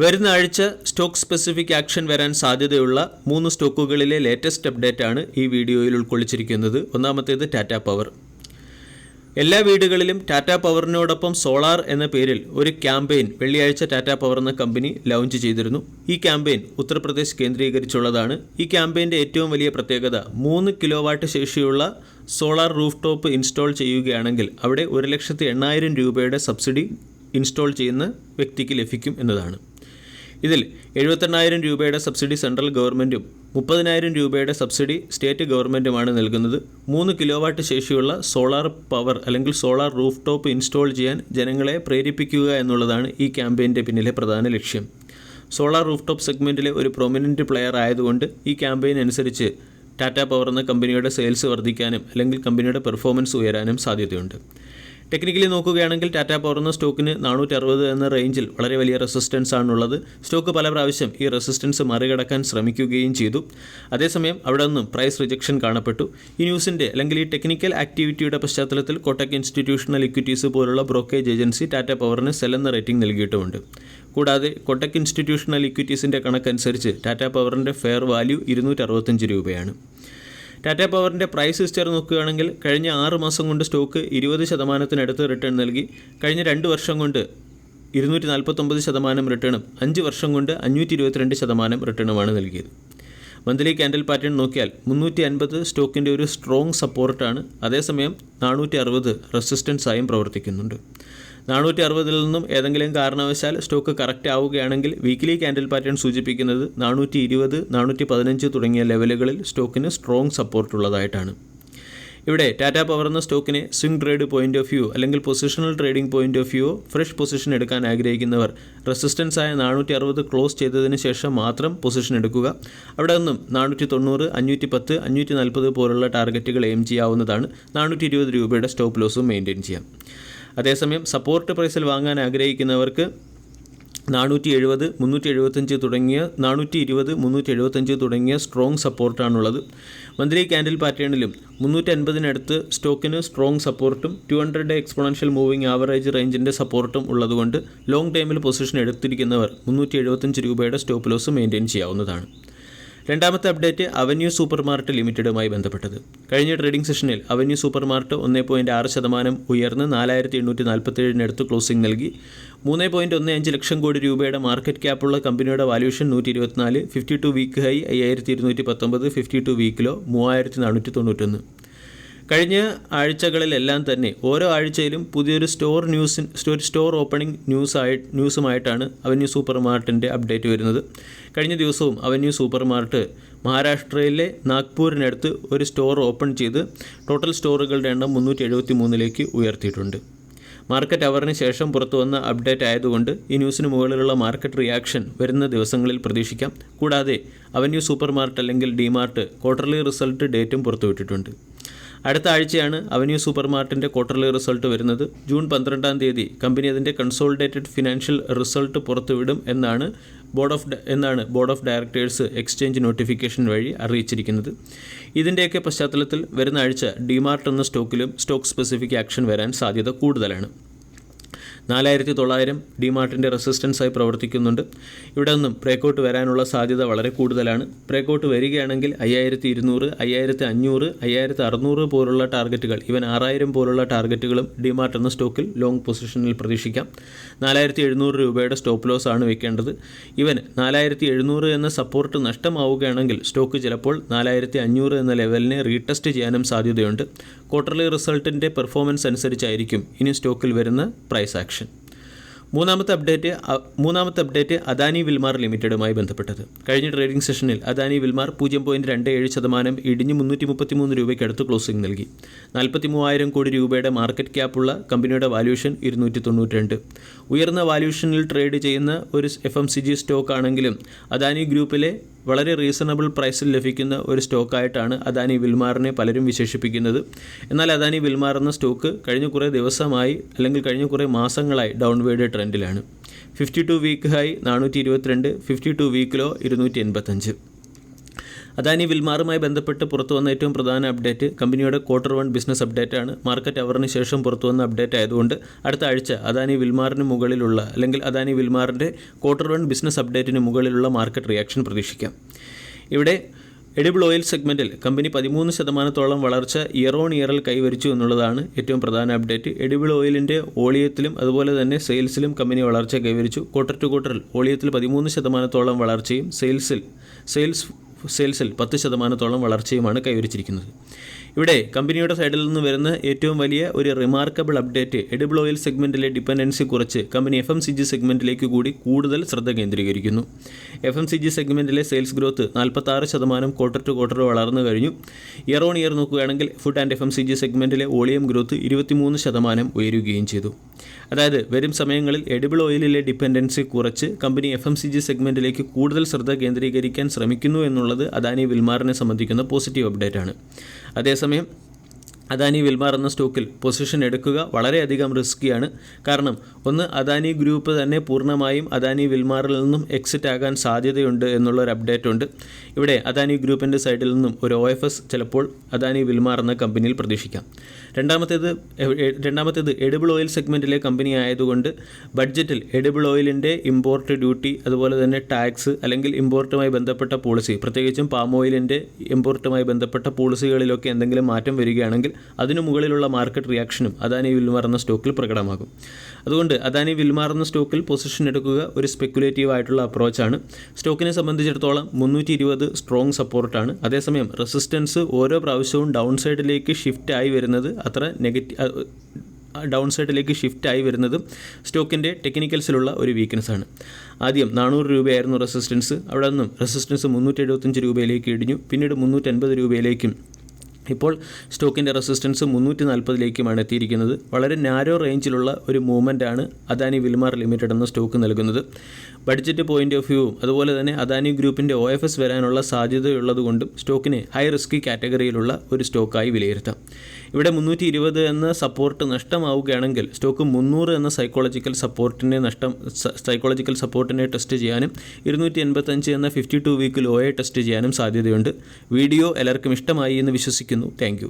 വരുന്ന ആഴ്ച stock specific action വരാൻ സാധ്യതയുള്ള മൂന്ന് സ്റ്റോക്കുകളിലെ ലേറ്റസ്റ്റ് അപ്ഡേറ്റ് ആണ് ഈ വീഡിയോയിൽ ഉൾക്കൊള്ളിച്ചിരിക്കുന്നത്. ഒന്നാമത്തേത് ടാറ്റ പവർ. എല്ലാ വീടുകളിലും ടാറ്റ പവറിനോടൊപ്പം സോളാർ എന്ന പേരിൽ ഒരു ക്യാമ്പയിൻ വെള്ളിയാഴ്ച ടാറ്റ പവർ എന്ന കമ്പനി ലോഞ്ച് ചെയ്തിരുന്നു. ഈ ക്യാമ്പയിൻ ഉത്തർപ്രദേശ് കേന്ദ്രീകരിച്ചുള്ളതാണ്. ഈ ക്യാമ്പയിന്റെ ഏറ്റവും വലിയ പ്രത്യേകത മൂന്ന് കിലോ വാട്ട് ശേഷിയുള്ള സോളാർ റൂഫ് ടോപ്പ് ഇൻസ്റ്റാൾ ചെയ്യുകയാണെങ്കിൽ അവിടെ ഒരു ലക്ഷത്തി എണ്ണായിരം രൂപയുടെ സബ്സിഡി ഇൻസ്റ്റാൾ ചെയ്യുന്ന വ്യക്തിക്ക് ലഭിക്കും എന്നതാണ്. ഇതിൽ എഴുപത്തെണ്ണായിരം രൂപയുടെ സബ്സിഡി സെൻട്രൽ ഗവൺമെന്റും മുപ്പതിനായിരം രൂപയുടെ സബ്സിഡി സ്റ്റേറ്റ് ഗവൺമെന്റുമാണ് നൽകുന്നത്. മൂന്ന് കിലോ വാട്ട് ശേഷിയുള്ള സോളാർ പവർ അല്ലെങ്കിൽ സോളാർ റൂഫ് ടോപ്പ് ഇൻസ്റ്റാൾ ചെയ്യാൻ ജനങ്ങളെ പ്രേരിപ്പിക്കുക എന്നുള്ളതാണ് ഈ ക്യാമ്പയിന്റെ പിന്നിലെ പ്രധാന ലക്ഷ്യം. സോളാർ റൂഫ് ടോപ്പ് സെഗ്മെന്റിലെ ഒരു പ്രൊമിനന്റ് പ്ലെയർ ആയതുകൊണ്ട് ഈ ക്യാമ്പയിൻ അനുസരിച്ച് ടാറ്റ പവർ എന്ന കമ്പനിയുടെ സെയിൽസ് വർദ്ധിക്കാനും അല്ലെങ്കിൽ കമ്പനിയുടെ പെർഫോമൻസ് ഉയരാനും സാധ്യതയുണ്ട്. ടെക്നിക്കലി നോക്കുകയാണെങ്കിൽ ടാറ്റ പവർ സ്റ്റോക്കിന് നാനൂറ്റി അറുപത് എന്ന റേഞ്ചിൽ വളരെ വലിയ റെസിസ്റ്റൻസ് ആണുള്ളത്. സ്റ്റോക്ക് പല പ്രാവശ്യം ഈ റെസിസ്റ്റൻസ് മറികടക്കാൻ ശ്രമിക്കുകയും ചെയ്തു. അതേസമയം അവിടെ നിന്നും പ്രൈസ് റിജക്ഷൻ കാണപ്പെട്ടു. ഈ ന്യൂസിന്റെ അല്ലെങ്കിൽ ഈ ടെക്നിക്കൽ ആക്ടിവിറ്റിയുടെ പശ്ചാത്തലത്തിൽ കോട്ടക് ഇൻസ്റ്റിറ്റ്യൂഷണൽ ഇക്വിറ്റീസ് പോലുള്ള ബ്രോക്കേജ് ഏജൻസി ടാറ്റ പവറിന് സെൽ എന്ന റേറ്റിംഗ് നൽകിയിട്ടുമുണ്ട്. കൂടാതെ കൊട്ടക് ഇൻസ്റ്റിറ്റ്യൂഷണൽ ഇക്വിറ്റീസിന്റെ കണക്കനുസരിച്ച് ടാറ്റ പവറിന്റെ ഫെയർ വാല്യൂ ഇരുന്നൂറ്റി രൂപയാണ്. ടാറ്റ പവറിന്റെ പ്രൈസ് ഹിസ്റ്ററി നോക്കുകയാണെങ്കിൽ കഴിഞ്ഞ ആറ് മാസം കൊണ്ട് സ്റ്റോക്ക് ഇരുപത് ശതമാനത്തിനടുത്ത് റിട്ടേൺ നൽകി. കഴിഞ്ഞ രണ്ട് വർഷം കൊണ്ട് ഇരുന്നൂറ്റി നാൽപ്പത്തൊമ്പത് ശതമാനം റിട്ടേണും അഞ്ച് വർഷം കൊണ്ട് അഞ്ഞൂറ്റി ഇരുപത്തിരണ്ട് ശതമാനം റിട്ടേണുമാണ് നൽകിയത്. മന്ത്ലി ക്യാൻഡിൽ പാറ്റേൺ നോക്കിയാൽ മുന്നൂറ്റി അൻപത് സ്റ്റോക്കിന്റെ ഒരു സ്ട്രോങ് സപ്പോർട്ടാണ് അതേസമയം നാനൂറ്റി അറുപത് റെസിസ്റ്റൻസായും പ്രവർത്തിക്കുന്നുണ്ട്. നാനൂറ്റി അറുപതിൽ നിന്നും ഏതെങ്കിലും കാരണവശാൽ സ്റ്റോക്ക് കറക്റ്റ് ആവുകയാണെങ്കിൽ വീക്കിലി ക്യാൻഡിൽ പാറ്റേൺ സൂചിപ്പിക്കുന്നത് നാനൂറ്റി ഇരുപത് നാനൂറ്റി പതിനഞ്ച് തുടങ്ങിയ ലെവലുകളിൽ സ്റ്റോക്കിന് സ്ട്രോങ് സപ്പോർട്ട് ഉള്ളതായിട്ടാണ്. ഇവിടെ ടാറ്റ പവർ എന്ന സ്റ്റോക്കിനെ swing trade point of view അല്ലെങ്കിൽ positional trading point of view fresh position എടുക്കാൻ ആഗ്രഹിക്കുന്നവർ റെസിസ്റ്റൻസ് ആയ നാനൂറ്റി അറുപത് ക്ലോസ് ചെയ്തതിന് ശേഷം മാത്രം പൊസിഷൻ എടുക്കുക. അവിടെ നിന്നും നാനൂറ്റി തൊണ്ണൂറ് അഞ്ഞൂറ്റി പത്ത് അഞ്ഞൂറ്റി നാൽപ്പത് പോലുള്ള ടാർഗറ്റുകൾ എയിം ചെയ്യാവുന്നതാണ് നാനൂറ്റി ഇരുപത് രൂപയുടെ സ്റ്റോപ്പ് ലോസും മെയിന്റെയിൻ ചെയ്യാം. അതേസമയം സപ്പോർട്ട് പ്രൈസിൽ വാങ്ങാൻ ആഗ്രഹിക്കുന്നവർക്ക് നാനൂറ്റി എഴുപത് മുന്നൂറ്റി എഴുപത്തഞ്ച് തുടങ്ങിയ നാനൂറ്റി ഇരുപത് മുന്നൂറ്റി എഴുപത്തഞ്ച് തുടങ്ങിയ സ്ട്രോങ് സപ്പോർട്ടാണുള്ളത് മന്ത്ലി ക്യാൻഡിൽ പാറ്റേണിലും മുന്നൂറ്റി അൻപതിനടുത്ത് സ്റ്റോക്കിന് സ്ട്രോങ് സപ്പോർട്ടും two hundred exponential moving average റേഞ്ചിന്റെ സപ്പോർട്ടും ഉള്ളതുകൊണ്ട് ലോങ് ടൈമിൽ പൊസിഷൻ എടുത്തിരിക്കുന്നവർ മുന്നൂറ്റി എഴുപത്തഞ്ച് രൂപയുടെ സ്റ്റോപ്പ് ലോസ് മെയിന്റെയിൻ ചെയ്യാവുന്നതാണ്. രണ്ടാമത്തെ അപ്ഡേറ്റ് അവന്യൂ സൂപ്പർ മാർട്ട് ലിമിറ്റഡുമായി ബന്ധപ്പെട്ടത്. കഴിഞ്ഞ ട്രേഡിംഗ് സെഷനിൽ അവന്യൂ സൂപ്പർ മാർട്ട് ഒന്ന് പോയിന്റ് ആറ് ശതമാനം ഉയർന്ന് നാലായിരത്തി എണ്ണൂറ്റി നാൽപ്പത്തേഴിനടുത്ത് ക്ലോസിംഗ് നൽകി. മൂന്ന് പോയിന്റ് ഒന്ന് അഞ്ച് ലക്ഷം കോടി രൂപയുടെ മാർക്കറ്റ് ക്യാപ്പുള്ള കമ്പനിയുടെ വാല്യൂഷൻ നൂറ്റി ഇരുപത്തിനാല് ഫിഫ്റ്റി ടു വീക്ക് ഹൈ അയ്യായിരത്തി ഇരുന്നൂറ്റി പത്തൊമ്പത് ഫിഫ്റ്റി ടു വീക്കിലോ മൂവായിരത്തി നാനൂറ്റി തൊണ്ണൂറ്റൊന്ന്. കഴിഞ്ഞ ആഴ്ചകളിലെല്ലാം തന്നെ ഓരോ ആഴ്ചയിലും പുതിയൊരു സ്റ്റോർ ന്യൂസ് സ്റ്റോർ ഓപ്പണിംഗ് ന്യൂസായി ന്യൂസുമായിട്ടാണ് അവന്യൂ സൂപ്പർ മാർട്ടിന്റെ അപ്ഡേറ്റ് വരുന്നത്. കഴിഞ്ഞ ദിവസവും അവന്യൂ സൂപ്പർ മാർട്ട് മഹാരാഷ്ട്രയിലെ നാഗ്പൂരിനടുത്ത് ഒരു സ്റ്റോർ ഓപ്പൺ ചെയ്ത് ടോട്ടൽ സ്റ്റോറുകളുടെ എണ്ണം മുന്നൂറ്റി എഴുപത്തി മൂന്നിലേക്ക് ഉയർത്തിയിട്ടുണ്ട് മാർക്കറ്റ് അവറിന് ശേഷം പുറത്തു വന്ന അപ്ഡേറ്റ് ആയതുകൊണ്ട് ഈ ന്യൂസിന് മുകളിലുള്ള മാർക്കറ്റ് റിയാക്ഷൻ വരുന്ന ദിവസങ്ങളിൽ പ്രതീക്ഷിക്കാം. കൂടാതെ അവന്യൂ സൂപ്പർ മാർട്ട് അല്ലെങ്കിൽ ഡിമാർട്ട് ക്വാർട്ടർലി റിസൾട്ട് ഡേറ്റും പുറത്തുവിട്ടിട്ടുണ്ട്. അടുത്ത ആഴ്ചയാണ് അവന്യൂ സൂപ്പർ മാർട്ടിന്റെ ക്വാർട്ടർലി റിസൾട്ട് വരുന്നത്. ജൂൺ പന്ത്രണ്ടാം തീയതി കമ്പനി അതിന്റെ കൺസോളിഡേറ്റഡ് ഫിനാൻഷ്യൽ റിസൾട്ട് പുറത്തുവിടും എന്നാണ് ബോർഡ് ഓഫ് എന്നാണ് board of directors exchange notification വഴി അറിയിച്ചിരിക്കുന്നത്. ഇതിന്റെയൊക്കെ പശ്ചാത്തലത്തിൽ വരുന്ന ആഴ്ച ഡിമാർട്ട് എന്ന സ്റ്റോക്കിലും സ്റ്റോക്ക് സ്പെസിഫിക് ആക്ഷൻ വരാൻ സാധ്യത കൂടുതലാണ്. നാലായിരത്തി തൊള്ളായിരം ഡിമാർട്ടിന്റെ റെസിസ്റ്റൻസായി പ്രവർത്തിക്കുന്നുണ്ട്. ഇവിടെ നിന്നും ബ്രേക്കൗട്ട് വരാനുള്ള സാധ്യത വളരെ കൂടുതലാണ്. ബ്രേക്കൗട്ട് വരികയാണെങ്കിൽ അയ്യായിരത്തി ഇരുന്നൂറ് അയ്യായിരത്തി അഞ്ഞൂറ് അയ്യായിരത്തി അറുന്നൂറ് പോലുള്ള ടാർഗറ്റുകൾ ഇവൻ ആറായിരം പോലുള്ള ടാർഗറ്റുകളും ഡിമാർട്ട് എന്ന സ്റ്റോക്കിൽ ലോങ് പൊസിഷനിൽ പ്രതീക്ഷിക്കാം. നാലായിരത്തി എഴുന്നൂറ് രൂപയുടെ സ്റ്റോപ്പ് ലോസ് ആണ് വെക്കേണ്ടത്. ഇവൻ നാലായിരത്തി എഴുന്നൂറ് എന്ന സപ്പോർട്ട് നഷ്ടമാവുകയാണെങ്കിൽ സ്റ്റോക്ക് ചിലപ്പോൾ നാലായിരത്തി അഞ്ഞൂറ് എന്ന ലെവലിനെ റീടെസ്റ്റ് ചെയ്യാനും സാധ്യതയുണ്ട്. ക്വാർട്ടർലി റിസൾട്ടിന്റെ പെർഫോമൻസ് അനുസരിച്ചായിരിക്കും ഇനി സ്റ്റോക്കിൽ വരുന്ന പ്രൈസ് ആക്ഷൻ. മൂന്നാമത്തെ അപ്ഡേറ്റ് മൂന്നാമത്തെ അപ്ഡേറ്റ് അദാനി വിൽമാർ ലിമിറ്റഡുമായി ബന്ധപ്പെട്ടത്. കഴിഞ്ഞ ട്രേഡിംഗ് സെഷനിൽ അദാനി വിൽമാർ പൂജ്യം പോയിന്റ് രണ്ട് ഏഴ് ശതമാനം ഇടിഞ്ഞ് മുന്നൂറ്റി മുപ്പത്തി മൂന്ന് രൂപയ്ക്ക് അടുത്ത് ക്ലോസിംഗ് നൽകി. നാൽപ്പത്തി മൂവായിരം കോടി രൂപയുടെ മാർക്കറ്റ് ക്യാപ്പുള്ള കമ്പനിയുടെ വാല്യൂഷൻ ഇരുന്നൂറ്റി തൊണ്ണൂറ്റി രണ്ട് ഉയർന്ന വാല്യൂഷനിൽ ട്രേഡ് ചെയ്യുന്ന ഒരു F M C G stock ആണെങ്കിലും അദാനി ഗ്രൂപ്പിലെ വളരെ റീസണബിൾ പ്രൈസിൽ ലഭിക്കുന്ന ഒരു സ്റ്റോക്കായിട്ടാണ് അദാനി വിൽമാറിനെ പലരും വിശേഷിപ്പിക്കുന്നത്. എന്നാൽ അദാനി വിൽമാർ എന്ന സ്റ്റോക്ക് കഴിഞ്ഞ കുറേ ദിവസമായി അല്ലെങ്കിൽ കഴിഞ്ഞ കുറേ മാസങ്ങളായി ഡൗൺവേഡ് ട്രെൻഡിലാണ് ഫിഫ്റ്റി ടു വീക്ക് ഹൈ നാനൂറ്റി ഇരുപത്തിരണ്ട് ഫിഫ്റ്റി ടു വീക്കിലോ ഇരുന്നൂറ്റി എൺപത്തഞ്ച് അദാനി വിൽമാറുമായി ബന്ധപ്പെട്ട് പുറത്തു വന്ന ഏറ്റവും പ്രധാന അപ്ഡേറ്റ് കമ്പനിയുടെ ക്വാർട്ടർ വൺ ബിസിനസ് അപ്ഡേറ്റ് ആണ്. മാർക്കറ്റ് അവറിന് ശേഷം പുറത്തു വന്ന അപ്ഡേറ്റ് ആയതുകൊണ്ട് അടുത്ത ആഴ്ച അദാനി വിൽമാറിന് മുകളിലുള്ള അല്ലെങ്കിൽ അദാനി വിൽമാറിന്റെ ക്വാർട്ടർ വൺ ബിസിനസ് അപ്ഡേറ്റിന് മുകളിലുള്ള മാർക്കറ്റ് റിയാക്ഷൻ പ്രതീക്ഷിക്കാം. ഇവിടെ എഡിബിൾ ഓയിൽ സെഗ്മെന്റിൽ കമ്പനി പതിമൂന്ന് ശതമാനത്തോളം വളർച്ച ഇയർ ഓൺ ഇയറിൽ കൈവരിച്ചു എന്നുള്ളതാണ് ഏറ്റവും പ്രധാന അപ്ഡേറ്റ് എഡിബിൾ ഓയിലിന്റെ ഓളിയത്തിലും അതുപോലെ തന്നെ സെയിൽസിലും കമ്പനി വളർച്ച കൈവരിച്ചു. ക്വാർട്ടർ ടു ക്വാർട്ടറിൽ ഓളിയത്തിൽ പതിമൂന്ന് ശതമാനത്തോളം വളർച്ചയും സെയിൽസിൽ സെയിൽസ് സെയിൽസിൽ പത്ത് ശതമാനത്തോളം വളർച്ചയുമാണ് കൈവരിച്ചിരിക്കുന്നത്. ഇവിടെ കമ്പനിയുടെ സൈഡിൽ നിന്ന് വരുന്ന ഏറ്റവും വലിയ ഒരു റിമാർക്കബിൾ അപ്ഡേറ്റ് എഡിബിൾ ഓയിൽ സെഗ്മെന്റിലെ ഡിപ്പെൻഡൻസി കുറച്ച് company F M C G സെഗ്മെന്റിലേക്ക് കൂടി കൂടുതൽ ശ്രദ്ധ കേന്ദ്രീകരിക്കുന്നു. എഫ് എം സി ജി സെഗ്മെന്റിലെ സെയിൽസ് ഗ്രോത്ത് നാൽപ്പത്താറ് ശതമാനം ക്വാർട്ടർ ടു ക്വാർട്ടർ വളർന്നു കഴിഞ്ഞു. ഇയർ ഓൺ ഇയർ നോക്കുകയാണെങ്കിൽ food and F M C G സെഗ്മെന്റിലെ volume growth ഇരുപത്തിമൂന്ന് ശതമാനം ഉയരുകയും ചെയ്തു. അതായത് വരും സമയങ്ങളിൽ എഡിബിൾ ഓയിലിലെ ഡിപ്പെൻഡൻസി കുറച്ച് company F M C G സെഗ്മെന്റിലേക്ക് കൂടുതൽ ശ്രദ്ധ കേന്ദ്രീകരിക്കാൻ ശ്രമിക്കുന്നു എന്നുള്ളത് അദാനി വിൽമാറിനെ സംബന്ധിക്കുന്ന പോസിറ്റീവ് അപ്ഡേറ്റ് ആണ്. അതേസമയം അദാനി വിൽമാർ എന്ന സ്റ്റോക്കിൽ പൊസിഷൻ എടുക്കുക വളരെയധികം റിസ്ക്കിയാണ് കാരണം ഒന്ന് അദാനി ഗ്രൂപ്പ് തന്നെ പൂർണമായും അദാനി വിൽമാറിൽ നിന്നും എക്സിറ്റ് ആകാൻ സാധ്യതയുണ്ട് എന്നുള്ളൊരു അപ്ഡേറ്റ് ഉണ്ട്. ഇവിടെ അദാനി ഗ്രൂപ്പിന്റെ സൈഡിൽ നിന്നും ഒരു ഒ എഫ് എസ് ചിലപ്പോൾ അദാനി വിൽമാർ എന്ന കമ്പനിയിൽ പ്രതീക്ഷിക്കാം. രണ്ടാമത്തേത് രണ്ടാമത്തേത് എഡിബിൾ ഓയിൽ സെഗ്മെന്റിലെ കമ്പനി ആയതുകൊണ്ട് ബഡ്ജറ്റിൽ എഡിബിൾ ഓയിലിന്റെ ഇമ്പോർട്ട് ഡ്യൂട്ടി അതുപോലെ തന്നെ ടാക്സ് അല്ലെങ്കിൽ ഇമ്പോർട്ടുമായി ബന്ധപ്പെട്ട പോളിസി പ്രത്യേകിച്ചും പാം ഓയിലിന്റെ ഇമ്പോർട്ടുമായി ബന്ധപ്പെട്ട പോളിസികളിലൊക്കെ എന്തെങ്കിലും മാറ്റം വരികയാണെങ്കിൽ അതിനു മുകളിലുള്ള മാർക്കറ്റ് റിയാക്ഷനും അദാനി വിൽമാറുന്ന സ്റ്റോക്കിൽ പ്രകടമാകും. അതുകൊണ്ട് അദാനി വിൽമാറുന്ന സ്റ്റോക്കിൽ പൊസിഷൻ എടുക്കുക ഒരു സ്പെക്കുലേറ്റീവ് ആയിട്ടുള്ള അപ്രോച്ചാണ് സ്റ്റോക്കിനെ സംബന്ധിച്ചിടത്തോളം മുന്നൂറ്റി ഇരുപത് സ്ട്രോങ് സപ്പോർട്ടാണ് അതേസമയം റെസിസ്റ്റൻസ് ഓരോ പ്രാവശ്യവും ഡൗൺ സൈഡിലേക്ക് ഷിഫ്റ്റ് ആയി വരുന്നത് അത്ര നെഗറ്റീവ് ഡൗൺ സൈഡിലേക്ക് ഷിഫ്റ്റ് ആയി വരുന്നതും സ്റ്റോക്കിന്റെ ടെക്നിക്കൽസിലുള്ള ഒരു വീക്ക്നെസ് ആണ്. ആദ്യം നാനൂറ് രൂപയായിരുന്നു റെസിസ്റ്റൻസ് അവിടെ നിന്നും റെസിസ്റ്റൻസ് മുന്നൂറ്റി രൂപയിലേക്ക് ഇടിഞ്ഞു. പിന്നീട് മുന്നൂറ്റൻപത് രൂപയിലേക്കും ഇപ്പോൾ സ്റ്റോക്കിന്റെ റെസിസ്റ്റൻസ് മുന്നൂറ്റി നാൽപ്പതിലേക്കുമാണ് എത്തിയിരിക്കുന്നത്. വളരെ നാരോ റേഞ്ചിലുള്ള ഒരു മൂവ്മെന്റ് ആണ് അദാനി വിൽമാർ ലിമിറ്റഡ് എന്ന സ്റ്റോക്ക് നൽകുന്നത്. ബഡ്ജറ്റ് പോയിന്റ് ഓഫ് വ്യൂവും അതുപോലെ തന്നെ അദാനി ഗ്രൂപ്പിന്റെ ഒ എഫ് എസ് വരാനുള്ള സാധ്യതയുള്ളതുകൊണ്ടും സ്റ്റോക്കിനെ ഹൈ റിസ്ക് കാറ്റഗറിയിലുള്ള ഒരു സ്റ്റോക്കായി വിലയിരുത്താം. ഇവിടെ മുന്നൂറ്റി ഇരുപത് എന്ന സപ്പോർട്ട് നഷ്ടമാവുകയാണെങ്കിൽ സ്റ്റോക്ക് മുന്നൂറ് എന്ന സൈക്കോളജിക്കൽ സപ്പോർട്ടിനെ നഷ്ടം സൈക്കോളജിക്കൽ സപ്പോർട്ടിനെ ടെസ്റ്റ് ചെയ്യാനും ഇരുന്നൂറ്റി എൺപത്തഞ്ച് എന്ന ഫിഫ്റ്റി ടു വീക്ക് ലോയെ ടെസ്റ്റ് ചെയ്യാനും സാധ്യതയുണ്ട്. വീഡിയോ എല്ലാവർക്കും ഇഷ്ടമായി എന്ന് വിശ്വസിക്കുന്നു. താങ്ക്